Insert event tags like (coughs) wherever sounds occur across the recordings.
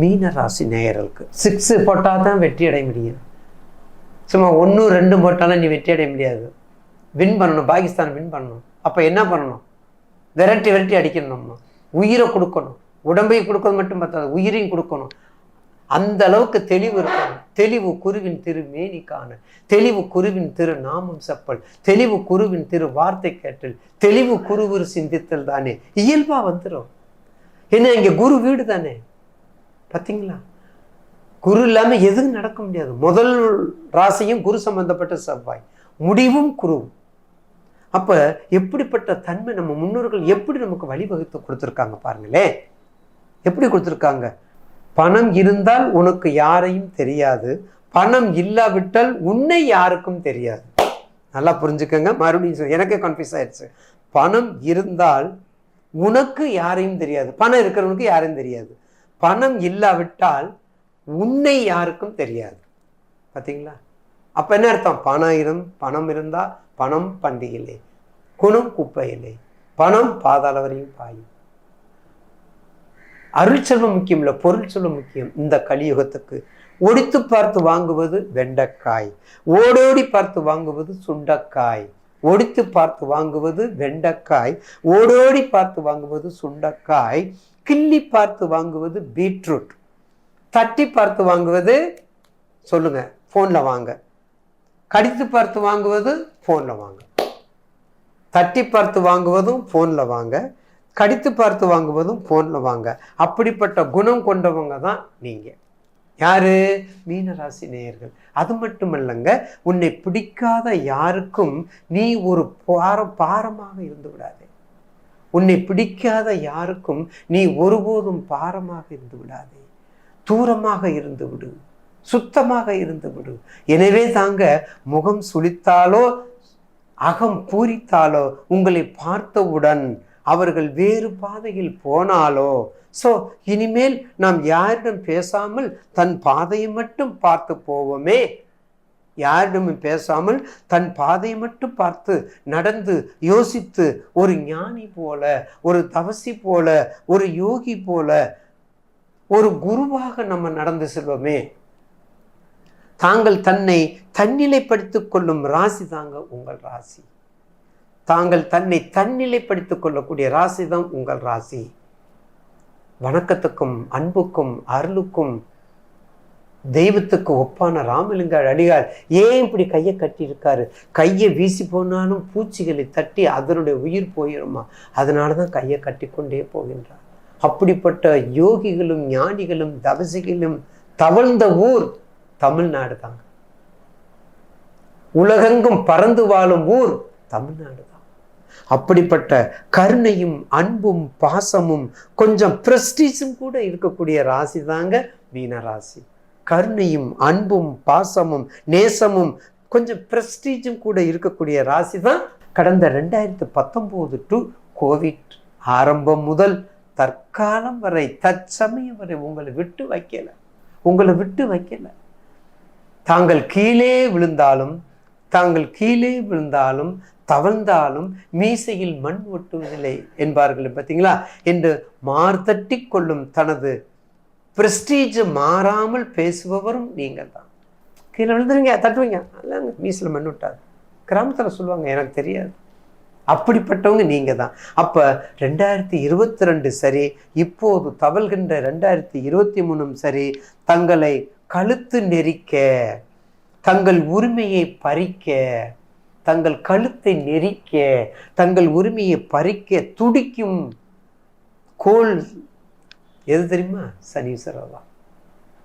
மீன ராசி நேயர்களுக்கு. சிக்ஸு போட்டால் தான் வெற்றி அடைய முடியும். சும்மா ஒன்று ரெண்டு போட்டாலும் நீ வெற்றி அடைய முடியாது. வின் பண்ணணும் பாகிஸ்தான் வின் பண்ணணும். அப்போ என்ன பண்ணணும்? விரட்டி விரட்டி அடிக்கணும் உயிரை கொடுக்கணும். உடம்பையும் கொடுக்கறது மட்டும் பத்தாது உயிரையும் கொடுக்கணும். அந்த அளவுக்கு தெளிவு இருக்கணும். தெளிவு குருவின் திரு மேனிக்கான. காண தெளிவு குருவின் திரு நாமம் செப்பல். தெளிவு குருவின் திரு வார்த்தை கேட்டல் தெளிவு குருவுரு சிந்தித்தல் தானே. இயல்பாக வந்துடும் என்ன இங்கே குரு வீடு தானே. பார்த்தீங்களா? குரு இல்லாமல் எதுவும் நடக்க முடியாது. முதல் ராசியும் குரு சம்பந்தப்பட்ட செவ்வாய். முடிவும் குரு அப்போ எப்படிப்பட்ட தன்மை நம்ம முன்னோர்கள் எப்படி நமக்கு வழிவகுத்து கொடுத்துருக்காங்க பாருங்களே எப்படி கொடுத்துருக்காங்க? பணம் இருந்தால் உனக்கு யாரையும் தெரியாது. பணம் இல்லாவிட்டால் உன்னை யாருக்கும் தெரியாது. நல்லா புரிஞ்சுக்கங்க. மறுபடியும் எனக்கே கன்ஃபியூஸ் ஆயிடுச்சு. பணம் இருந்தால் உனக்கு யாரையும் தெரியாது. பணம் இருக்கிறவனுக்கு யாரையும் தெரியாது. பணம் இல்லாவிட்டால் உன்னை யாருக்கும் தெரியாது. பார்த்தீங்களா அப்போ என்ன அர்த்தம்? பணம் இருந் பணம் இருந்தால் பணம் பண்டிகையிலே குணம் குப்பையிலே பணம் பாதாள வரையும் பாயும். அருள் செல்வம் முக்கியம் இல்லை பொருள் செல்வம் முக்கியம். இந்த கலியுகத்துக்கு ஒடித்து பார்த்து வாங்குவது வெண்டைக்காய். ஓடோடி பார்த்து வாங்குவது சுண்டக்காய். ஒடித்து பார்த்து வாங்குவது வெண்டைக்காய். ஓடோடி பார்த்து வாங்குவது சுண்டக்காய். கிள்ளி பார்த்து வாங்குவது பீட்ரூட். தட்டி பார்த்து வாங்குவது சொல்லுங்க ஃபோனில் வாங்க. கடித்து பார்த்து வாங்குவது ஃபோனில் வாங்க. தட்டி பார்த்து வாங்குவதும் ஃபோனில் வாங்க. கடித்து பார்த்து வாங்குவதும் ஃபோனில் வாங்க. அப்படிப்பட்ட குணம் கொண்டவங்க தான் நீங்கள் யார்? மீனராசி நேயர்கள். அது மட்டுமல்லங்க உன்னை பிடிக்காத யாருக்கும் நீ ஒரு பார பாரமாக இருந்து விடாது உன்னை பிடிக்காத யாருக்கும் நீ ஒருபோதும் பாரமாக இருந்து விடாதே. தூரமாக இருந்து விடு. சுத்தமாக இருந்து விடு. எனவே தாங்க முகம் சுளித்தாலோ அகம் பூரித்தாலோ உங்களை பார்த்தவுடன் அவர்கள் வேறு பாதையில் போனாலோ ஸோ இனிமேல் நாம் யாரிடம் பேசாமல் தன் பாதையை மட்டும் பார்த்து போவோமே யாரிடமும் பேசாமல் தன் பாதையை மட்டும் பார்த்து நடந்து யோசித்து ஒரு ஞானி போல ஒரு தவசி போல ஒரு யோகி போல ஒரு குருவாக நம்ம நடந்து செல்வோமே. தாங்கள் தன்னை தன்னிலைப்படுத்திக் கொள்ளும் ராசி தாங்க உங்கள் ராசி. தாங்கள் தன்னை தன்னிலைப்படுத்திக் கொள்ளக்கூடிய ராசி தான் உங்கள் ராசி. வணக்கத்துக்கும் அன்புக்கும் அருளுக்கும் தெய்வத்துக்கு ஒப்பான ராமலிங்க அடிகார் ஏன் இப்படி கையை கட்டியிருக்காரு? கையை வீசி போனாலும் பூச்சிகளை தட்டி அதனுடைய உயிர் போயிருமா? அதனால தான் கையை கட்டி கொண்டே போகின்றார். அப்படிப்பட்ட யோகிகளும் ஞானிகளும் தவசிகளும் தவழ்ந்த ஊர் தமிழ்நாடு தாங்க. உலகெங்கும் பறந்து வாழும் ஊர் தமிழ்நாடு தான். அப்படிப்பட்ட கருணையும் அன்பும் பாசமும் கொஞ்சம் பிரஸ்டீஜும் கூட இருக்கக்கூடிய ராசி தாங்க மீன ராசி கருணையும் அன்பும் பாசமும் நேசமும் கொஞ்சம் ப்ரெஸ்டீஜும் கூட இருக்கக்கூடிய ராசி தான் கடந்த ரெண்டாயிரத்து பத்தொம்போது டு கோவிட் ஆரம்பம் முதல் தற்காலம் வரை தற்சமயம் வரை உங்களை விட்டு வைக்கல. உங்களை விட்டு வைக்கல. தாங்கள் கீழே விழுந்தாலும் தாங்கள் கீழே விழுந்தாலும் தவழ்ந்தாலும் மீசையில் மண் ஒட்டுவதில்லை என்பார்கள் பார்த்தீங்களா? என்று மார்த்தட்டி கொள்ளும் தனது ப்ரெஸ்டீஜ் மாறாமல் பேசுபவரும் நீங்கள் தான் கீழே விழுந்துருங்க தட்டுவீங்க. இல்லைங்க மீசில் மண் விட்டாது. கிராமத்தில் சொல்லுவாங்க எனக்கு தெரியாது. அப்படிப்பட்டவங்க நீங்கள் தான் அப்போ ரெண்டாயிரத்தி இருபத்தி ரெண்டு சரி இப்போது தவழ்கின்ற ரெண்டாயிரத்தி இருபத்தி மூணும் சரி தங்களை கழுத்து நெரிக்க தங்கள் உரிமையை பறிக்க தங்கள் கழுத்தை நெரிக்க தங்கள் உரிமையை பறிக்க துடிக்கும் கோல் எது தெரியுமா? சனீஸ்வரர் தான்.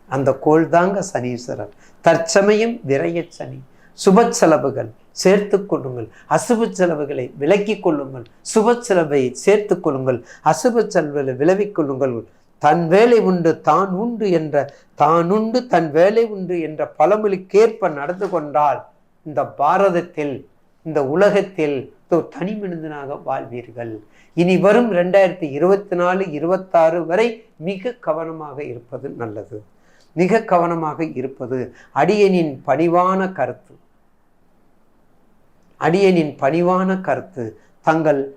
அந்த கோள் தாங்க சனீஸ்வரர். தற்சமயம் விரைய சனி. சுப செலவுகள் சேர்த்து கொள்ளுங்கள். அசுப செலவுகளை விலக்கி கொள்ளுங்கள். சுப செலவை சேர்த்து கொள்ளுங்கள். அசுப செலவுகளை விலவிக் கொள்ளுங்கள். தன் வேலை உண்டு தான் உண்டு என்ற தான் உண்டு தன் வேலை உண்டு என்ற பழமொழிக்கேற்ப நடந்து கொண்டால் இந்த பாரதத்தில் இந்த உலகத்தில் தனி மனிதனாக வாழ்வீர்கள். இனி வரும் ரெண்டாயிரத்தி இருபத்தி நாலு இருபத்தாறு வரை மிக கவனமாக இருப்பது நல்லது. மிக கவனமாக இருப்பது அடியனின் பணிவான கருத்து. அடியனின் பணிவான கருத்து. தங்கள்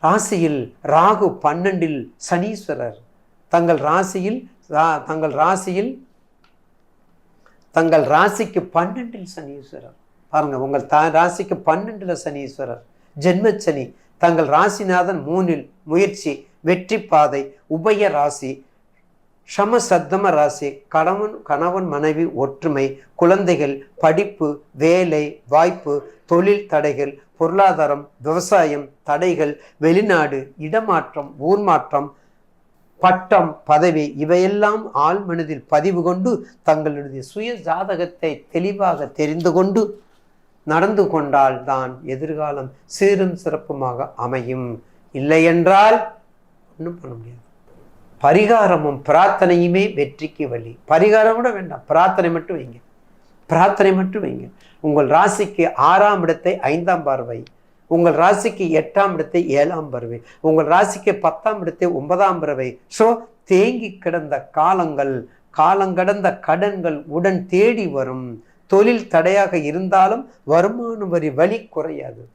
ராசியில் ராகு பன்னெண்டில் சனீஸ்வரர். தங்கள் ராசியில் ரா- தங்கள் ராசியில் தங்கள் ராசிக்கு பன்னெண்டில் சனீஸ்வரர். பாருங்க உங்கள் தா ராசிக்கு பன்னெண்டுல சனீஸ்வரர் ஜென்மச்சனி தங்கள் ராசிநாதன் மூனில் முயற்சி வெற்றி பாதை உபய ராசி சம சத்தம ராசி கணவன் கணவன் மனைவி ஒற்றுமை குழந்தைகள் படிப்பு வேலை வாய்ப்பு தொழில் தடைகள் பொருளாதாரம் விவசாயம் தடைகள் வெளிநாடு இடமாற்றம் ஊர் மாற்றம் பட்டம் பதவி இவையெல்லாம் ஆள் மனதில் பதிவு கொண்டு தங்களுடைய சுய ஜாதகத்தை தெளிவாக தெரிந்து கொண்டு நடந்து கொண்டால் தான் எதிர்காலம் சீரும் சிறப்புமாக அமையும். இல்லையென்றால் ஒன்றும் பண்ண முடியாது. பரிகாரமும் பிரார்த்தனையுமே வெற்றிக்கு வழி. பரிகாரம் கூட வேண்டாம். பிரார்த்தனை மட்டும் வைங்க. பிரார்த்தனை மட்டும் வைங்க. உங்கள் ராசிக்கு ஆறாம் இடத்தை ஐந்தாம் பார்வை. உங்கள் ராசிக்கு எட்டாம் இடத்தை ஏழாம் பறவை உங்கள் ராசிக்கு பத்தாம் இடத்தை ஒன்பதாம் பறவை ஸோ தேங்கி கிடந்த காலங்கள் காலங்கடந்த கடன்கள் உடன் தேடி வரும். தொழில் தடையாக இருந்தாலும் வருமான வரி வழி குறையாது.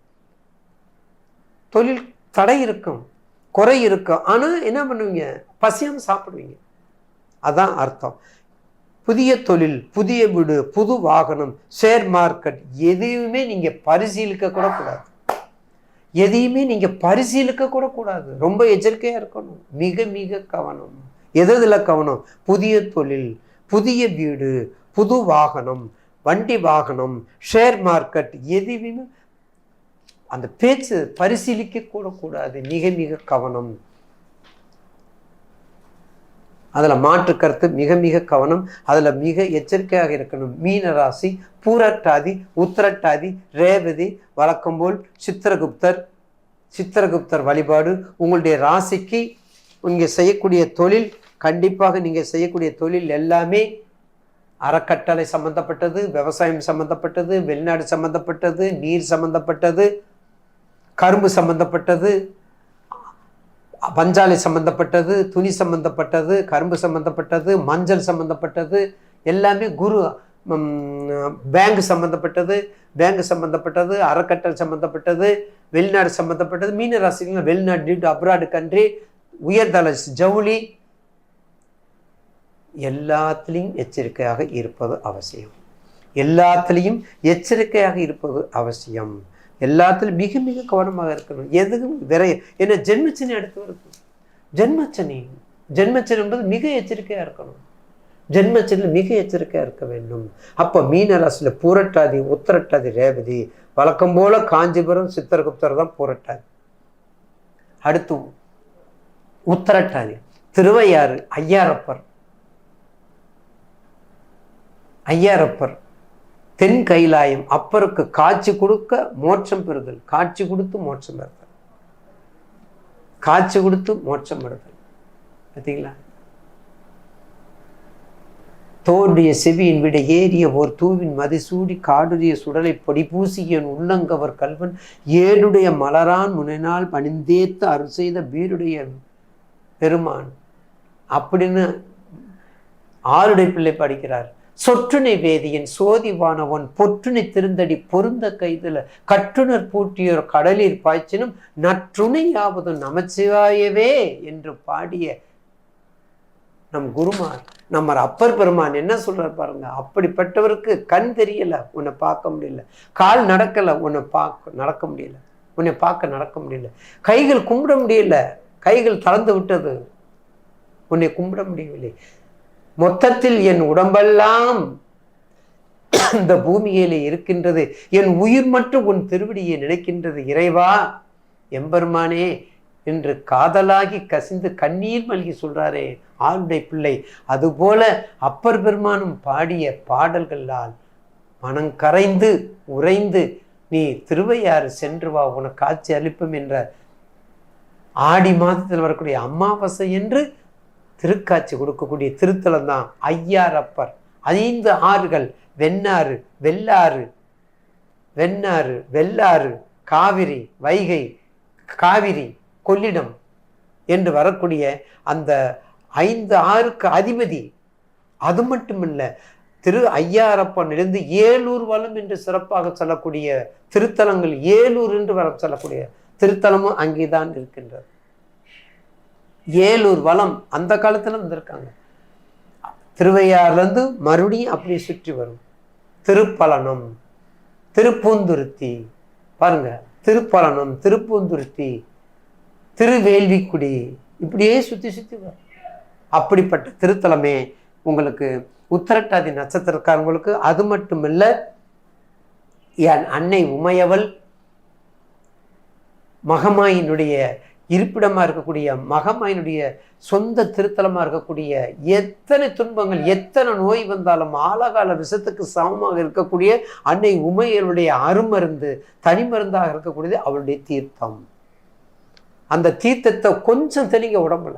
தொழில் தடை இருக்கும் குறை இருக்கும். ஆனால் என்ன பண்ணுவீங்க? பசியாம சாப்பிடுவீங்க. அதான் அர்த்தம். புதிய தொழில் புதிய வீடு புது வாகனம் ஷேர் மார்க்கெட் எதையுமே நீங்கள் பரிசீலிக்க கூட கூடாது. எதையுமே நீங்கள் பரிசீலிக்க கூட கூடாது. ரொம்ப எச்சரிக்கையாக இருக்கணும். மிக மிக கவனம். எதில் கவனம்? புதிய தொழில் புதிய வீடு புது வாகனம் வண்டி வாகனம் ஷேர் மார்க்கெட் எதுவுமே அந்த பேச்சு பரிசீலிக்க கூட கூடாது. மிக மிக கவனம். அதில் மாற்று கருத்து மிக மிக கவனம். அதில் மிக எச்சரிக்கையாக இருக்கணும். மீன ராசி பூரட்டாதி உத்திரட்டாதி ரேவதி வழக்கம்போல் சித்திரகுப்தர் சித்திரகுப்தர் வழிபாடு. உங்களுடைய ராசிக்கு இங்கே செய்யக்கூடிய தொழில் கண்டிப்பாக நீங்கள் செய்யக்கூடிய தொழில் எல்லாமே அறக்கட்டளை சம்பந்தப்பட்டது விவசாயம் சம்பந்தப்பட்டது வெளிநாடு சம்பந்தப்பட்டது நீர் சம்பந்தப்பட்டது கரும்பு சம்பந்தப்பட்டது பஞ்சாலை சம்பந்தப்பட்டது துணி சம்பந்தப்பட்டது கரும்பு சம்பந்தப்பட்டது மஞ்சள் சம்பந்தப்பட்டது எல்லாமே குரு பேங்க் சம்பந்தப்பட்டது பேங்க் சம்பந்தப்பட்டது அறக்கட்டளை சம்பந்தப்பட்டது வெளிநாடு சம்பந்தப்பட்டது மீன ராசிகள் வெளிநாடு டியூட் அப்ராடு கண்ட்ரி உயர்தள ஜவுளி எல்லாத்துலேயும் எச்சரிக்கையாக இருப்பது அவசியம். எல்லாத்துலேயும் எச்சரிக்கையாக இருப்பது அவசியம். எல்லாத்துலையும் மிக மிக கவனமாக இருக்கணும். எதுவும் விரைய ஏன்னா ஜென்மச்சனி அடுத்து வருது ஜென்மச்சனி. ஜென்மச்சனி என்பது மிக எச்சரிக்கையாக இருக்கணும். ஜென்மச்சனில் மிக எச்சரிக்கையாக இருக்க வேண்டும். அப்போ மீன ராசியில் பூரட்டாதி உத்தரட்டாதி ரேவதி வழக்கம் போல காஞ்சிபுரம் சித்திரகுப்தர் தான் பூரட்டாதி. அடுத்து உத்தரட்டாதி திருவையாறு ஐயாரப்பர் ஐயாரப்பர். தென் கைலாயம் அப்பருக்கு காட்சி கொடுக்க மோட்சம் பெறுதல். காட்சி கொடுத்து மோட்சம் பெறுதல். காட்சி கொடுத்து மோட்சம் பெறுதல். பார்த்தீங்களா தோன்றிய செவியின் விட ஏறிய ஓர் தூவின் மதிசூடி காடுடைய சுடலை பொடி பூசியன் உள்ளங்கவர் கல்வன் ஏடுடைய மலரான் முனைநாள் பணிந்தேத்து அருள் செய்த வீருடைய பெருமான். அப்படின்னு ஆருடைய பிள்ளை படிக்கிறார். சொற்றுனை வேதியின் சோதிவானவன் பொற்றுனை திருந்தடி பொருந்த கைதுல கற்றுணர் பூட்டியோர் கடலில் பாய்ச்சினும் நற்றுணையாவது நமச்சிவாயவே என்று பாடிய நம் குருமார் நம்ம அப்பர் பெருமான் என்ன சொல்றார் பாருங்க அப்படிப்பட்டவருக்கு கண் தெரியல உன்னை பார்க்க முடியல. கால் நடக்கல உன்னை பார்க்க நடக்க முடியல. உன்னை பார்க்க நடக்க முடியல. கைகள் கும்பிட முடியல கைகள் தளர்ந்து விட்டது உன்னை கும்பிட முடியவில்லை. மொத்தத்தில் என் உடம்பெல்லாம் (coughs) இந்த பூமியிலே இருக்கின்றது. என் உயிர் மட்டும் உன் திருவடியை நினைக்கின்றது. இறைவா எம்பெருமானே என்று காதலாகி கசிந்து கண்ணீர் மல்கி சொல்றாரே ஆளுடைய பிள்ளை. அதுபோல அப்பர் பெருமானும் பாடிய பாடல்களால் மனம் கரைந்து உறைந்து நீ திருவையாறு சென்று வா உனக்கு காட்சி அளிப்போம் என்ற ஆடி மாதத்தில் வரக்கூடிய அமாவாசை என்று திருக்காட்சி கொடுக்கக்கூடிய திருத்தலம் தான் ஐயாரப்பர். ஐந்து ஆறுகள் வெண்ணாறு வெள்ளாறு வெண்ணாறு வெள்ளாறு காவிரி வைகை காவிரி கொள்ளிடம் என்று வரக்கூடிய அந்த ஐந்து ஆறுக்கு அதிபதி. அது மட்டுமில்லை திரு ஐயாரப்பனிலிருந்து ஏலூர் வளம் என்று சிறப்பாக சொல்லக்கூடிய திருத்தலங்கள் ஏலூர் என்று வர சொல்லக்கூடிய திருத்தலமும் அங்கேதான் இருக்கின்றது. ஏலூர் வளம் அந்த காலத்துல இருந்திருக்காங்க. திருவையாறுலேருந்து மறுபடியும் அப்படியே சுற்றி வரும். திருப்பலனம் திருப்பூந்துருத்தி. பாருங்க திருப்பலனம் திருப்பூந்துருத்தி திருவேள்விக்குடி இப்படியே சுற்றி சுற்றி வரும். அப்படிப்பட்ட திருத்தலமே உங்களுக்கு உத்தரட்டாதி நட்சத்திரக்காரங்களுக்கு அது மட்டுமில்ல என் அன்னை உமையவள் மகமாயினுடைய இருப்பிடமாக இருக்கக்கூடிய மகமாயினுடைய சொந்த திருத்தலமாக இருக்கக்கூடிய எத்தனை துன்பங்கள் எத்தனை நோய் வந்தாலும் ஆழகால விஷத்துக்கு சமமாக இருக்கக்கூடிய அன்னை உமையனுடைய அருமருந்து தனிமருந்தாக இருக்கக்கூடியது அவளுடைய தீர்த்தம். அந்த தீர்த்தத்தை கொஞ்சம் தெளிங்க உடம்புல.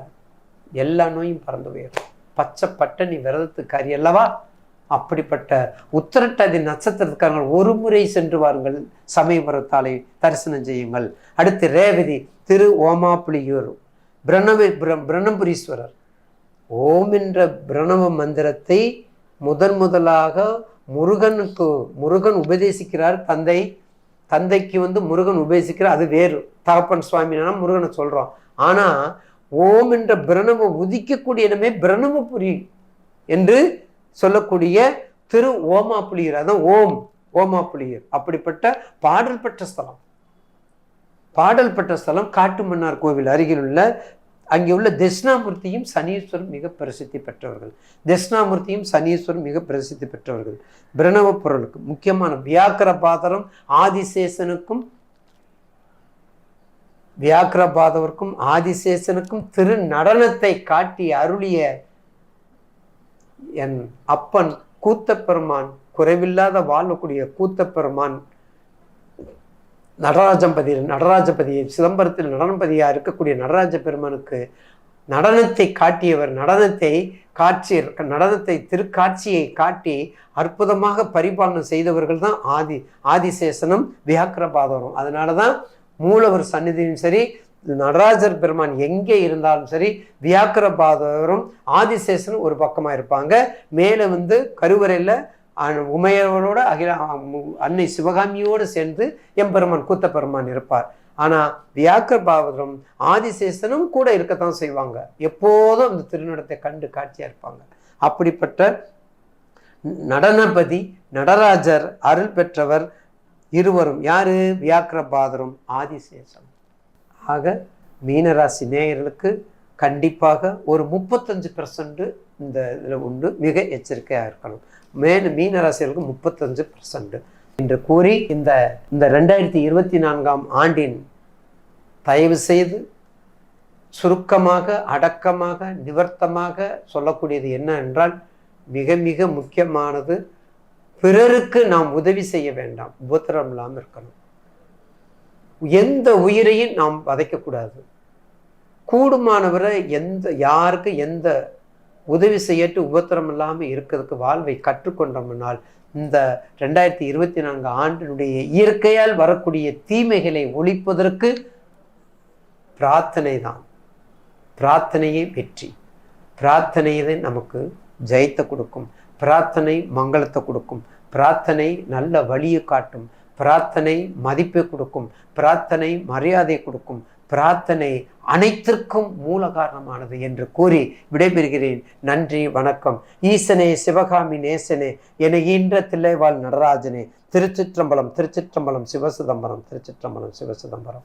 எல்லா நோயும் பறந்து போயிடும். பச்சை பட்டணி விரதத்துக்காரி அல்லவா? அப்படிப்பட்ட உத்திரட்டாதி நட்சத்திரத்துக்காரங்கள் ஒரு முறை சென்று வாருங்கள். சமயபுரத்தாலை தரிசனம் செய்யுங்கள். அடுத்து ரேவதி திரு ஓமாப்புலியூர் பிரணவ பிரணபுரீஸ்வரர் ஓம் என்ற பிரணவ மந்திரத்தை முதன் முதலாக முருகனுக்கு முருகன் உபதேசிக்கிறார். தந்தை தந்தைக்கு வந்து முருகன் உபதேசிக்கிறார். அது வேறு. தகப்பன் சுவாமினா முருகனை சொல்கிறோம் ஆனால் ஓம் என்ற பிரணவ உதிக்கக்கூடிய இடமே பிரணவபுரி என்று சொல்லக்கூடிய திரு ஓமாப்புலியர் அதான் ஓம் ஓமாப்புலியர் அப்படிப்பட்ட பாடல் பெற்ற ஸ்தலம். பாடல் பெற்ற ஸ்தலம் காட்டுமன்னார் கோவில் அருகில் உள்ள அங்கே உள்ள தட்சிணாமூர்த்தியும் சனீஸ்வரம் மிக பிரசித்தி பெற்றவர்கள். தட்சிணாமூர்த்தியும் சனீஸ்வரம் மிக பிரசித்தி பெற்றவர்கள். பிரணவ பொருளுக்கு முக்கியமான வியாக்கர பாதரம் ஆதிசேஷனுக்கும் வியாக்கிரபாதவர்க்கும் ஆதிசேஷனுக்கும் திரு நடனத்தை காட்டி அருளிய என் அப்பன் கூத்தப்பெருமான் குறைவில்லாத வாழக்கூடிய கூத்தப்பெருமான் நடராஜம்பதி நடராஜபதி சிதம்பரத்தில் நடனபதியா இருக்கக்கூடிய நடராஜ பெருமானுக்கு நடனத்தை காட்டியவர் நடனத்தை காட்சி நடனத்தை திருக்காட்சியை காட்டி அற்புதமாக பரிபாலனம் செய்தவர்கள் தான் ஆதி ஆதிசேஷனும் வியாக்கிரபாதரும். அதனால தான் மூலவர் சந்நிதியும் சரி நடராஜர் பெருமான் எங்கே இருந்தாலும் சரி வியாக்கிரபாதவரும் ஆதிசேஷனும் ஒரு பக்கமாக இருப்பாங்க. மேலே வந்து கருவறையில் உமையவரோட அகில அன்னை சிவகாமியோடு சேர்ந்து எம்பெருமான் கூத்தப்பெருமான் இருப்பார். ஆனால் வியாக்கிரபாதரும் ஆதிசேஷனும் கூட இருக்கத்தான் செய்வாங்க. எப்போதும் அந்த திருநடத்தை கண்டு காட்சியாக இருப்பாங்க. அப்படிப்பட்ட நடனபதி நடராஜர் அருள் பெற்றவர் இருவரும். யாரு? வியாக்கிரபாதரும் ஆதிசேஷன் ஆக மீனராசி நேயர்களுக்கு கண்டிப்பாக ஒரு முப்பத்தஞ்சு பர்சன்ட் இந்த இதில் உண்டு. மிக எச்சரிக்கையாக இருக்கணும். மேலும் மீனராசிகளுக்கு முப்பத்தஞ்சு பர்சன்ட் என்று கூறி இந்த இந்த ரெண்டாயிரத்தி இருபத்தி நான்காம் ஆண்டின் தயவு செய்து சுருக்கமாக அடக்கமாக நிவர்த்தமாக சொல்லக்கூடியது என்ன என்றால் மிக மிக முக்கியமானது பிறருக்கு நாம் உதவி செய்ய வேண்டாம். உபத்திரம் இல்லாமல் இருக்கணும். எந்த உயிரையும் நாம் வதைக்கக்கூடாது. கூடுமானவரை எந்த யாருக்கு எந்த உதவி செய்யட்டு உபத்திரம் இல்லாமல் இருக்கிறதுக்கு வாழ்வை கற்றுக்கொண்டோம்னால் இந்த ரெண்டாயிரத்தி இருபத்தி நான்கு ஆண்டினுடைய இயற்கையால் வரக்கூடிய தீமைகளை ஒழிப்பதற்கு பிரார்த்தனை தான். பிரார்த்தனையே வெற்றி. பிரார்த்தனையை நமக்கு ஜெயத்தை கொடுக்கும். பிரார்த்தனை மங்களத்தை கொடுக்கும். பிரார்த்தனை நல்ல வழியை காட்டும். பிரார்த்தனை மதிப்பை கொடுக்கும் பிரார்த்தனை மரியாதை கொடுக்கும் பிரார்த்தனை அனைத்திற்கும் மூல காரணமானது என்று கூறி விடைபெறுகிறேன். நன்றி வணக்கம். ஈசனே சிவகாமி நேசனே என ஈன்ற தில்லைவாழ் நடராஜனே திருச்சிற்றம்பலம் திருச்சிற்றம்பலம் சிவசிதம்பரம் திருச்சிற்றம்பலம் சிவசிதம்பரம்.